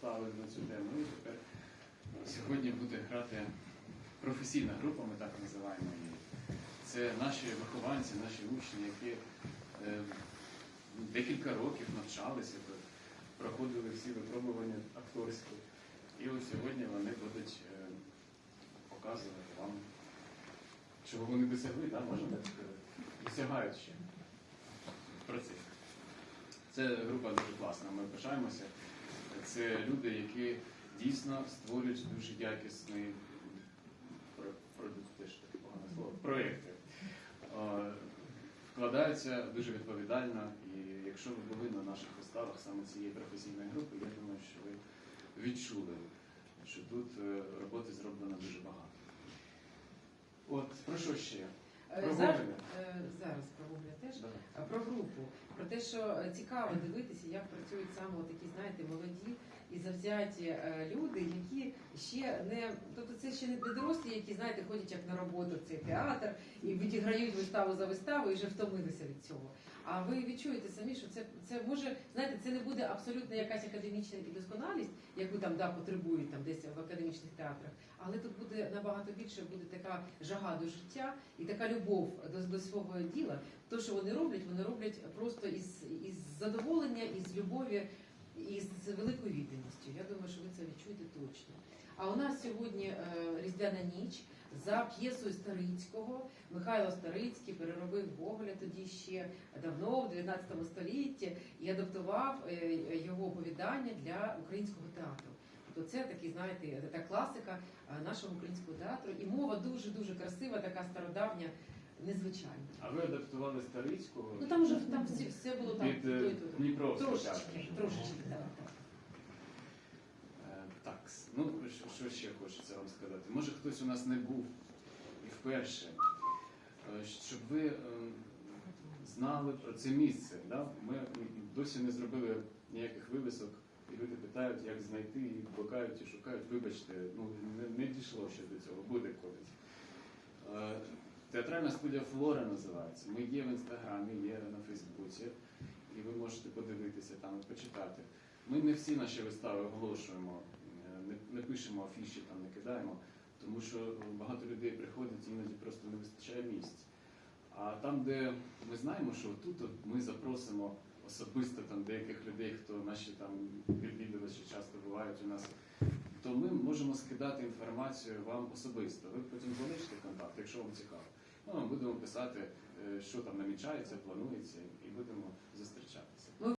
вистави на цю тему. І тепер сьогодні буде грати професійна група, ми так називаємо її. Це наші вихованці, наші учні, які е, декілька років навчалися проходили всі випробування акторські. І от сьогодні вони будуть е, показувати вам, чого вони досягли, да, можна так сказати. Досягають ще. Це група дуже класна, ми пишаємося. Це люди, які дійсно створюють дуже якісний про- продукт, теж таке погане слово, проєкти. Е, Вкладаються дуже відповідально, і якщо ви були на наших виставах саме цієї професійної групи, я думаю, що ви відчули, що тут е, роботи зроблено дуже багато. От про що ще? Е, Зараз, е, зараз про Гоголя теж. Да. Про групу, про те, що е, цікаво дивитися, як працюють саме такі, знаєте, молоді і завзяті е, люди, які ще не тобто це ще не дорослі, які знаєте, ходять як на роботу в цей театр і відіграють виставу за виставою і вже втомилися від цього. А ви відчуєте самі, що це, це може, знаєте, це не буде абсолютно якась академічна досконалість, яку там да, потребують там десь в академічних театрах, але тут буде набагато більше буде така жага до життя і така любов до, до свого діла. То, що вони роблять, вони роблять просто із, із задоволення, із любові, і з великою відданістю. Я думаю, що ви це відчуєте точно. А у нас сьогодні е, Різдвяна ніч за п'єсою Старицького. Михайло Старицький переробив Гоголя тоді ще давно, в 19 столітті, і адаптував е, його оповідання для українського театру. Тобто це такий, знаєте, така класика е, нашого українського театру. І мова дуже дуже красива, така стародавня, незвичайна. А ви адаптували Старицького Ну там вже там всі, все було там. Трошечки, трошечки, так. так. Е, ну що- ще хочеться вам сказати? Може хтось у нас не був і вперше, Е, щоб ви е, знали про це місце. Да? Ми досі не зробили ніяких вивісок, і люди питають, як знайти, і блукають, і шукають. Вибачте, ну не, не дійшло ще до цього, буде колись. Театральна студія Флора називається. Ми є в інстаграмі, є на Фейсбуці, і ви можете подивитися там і почитати. Ми не всі наші вистави оголошуємо, е, не, не пишемо афіші, там не кидаємо, тому що багато людей приходять, іноді просто не вистачає місць. А там, де ми знаємо, що тут ми запросимо особисто там деяких людей, хто наші там відвідувачі часто бувають у нас, то ми можемо скидати інформацію вам особисто. Ви потім залишите контакт, якщо вам цікаво. Вам будемо писати, е, що там намічається, планується, і будемо зустрічатися.